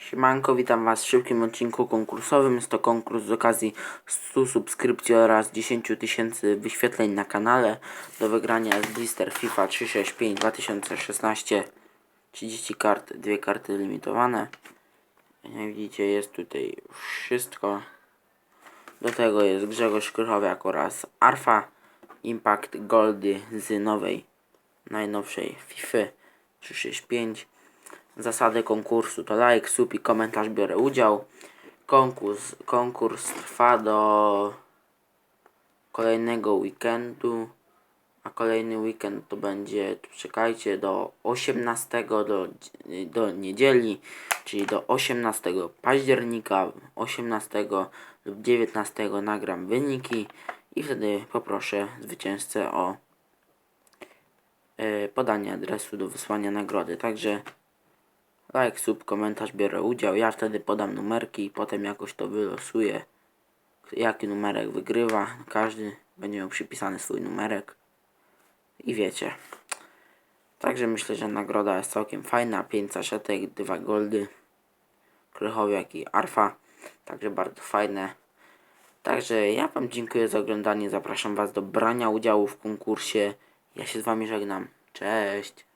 Siemanko, witam Was w szybkim odcinku konkursowym. Jest to konkurs z okazji 100 subskrypcji oraz 10 tysięcy wyświetleń na kanale. Do wygrania jest blister FIFA 365 2016. 30 kart, dwie karty limitowane. Jak widzicie jest tutaj wszystko. Do tego jest Grzegorz Krychowiak oraz Arfa Impact Goldy z nowej, najnowszej FIFA 365. Zasady konkursu to like, sub i komentarz biorę udział. Konkurs, konkurs trwa do kolejnego weekendu. A kolejny weekend to będzie, czekajcie, do 18 do, do niedzieli, czyli do 18 października, 18 lub 19 nagram wyniki i wtedy poproszę zwycięzcę o e, podanie adresu do wysłania nagrody. Także like, sub, komentarz, biorę udział. Ja wtedy podam numerki i potem jakoś to wylosuję. Jaki numerek wygrywa. Każdy będzie miał przypisany swój numerek. I wiecie. Także myślę, że nagroda jest całkiem fajna. 5 saszetek, 2 goldy. Krychowiak i Arfa. Także bardzo fajne. Także ja Wam dziękuję za oglądanie. Zapraszam Was do brania udziału w konkursie. Ja się z Wami żegnam. Cześć.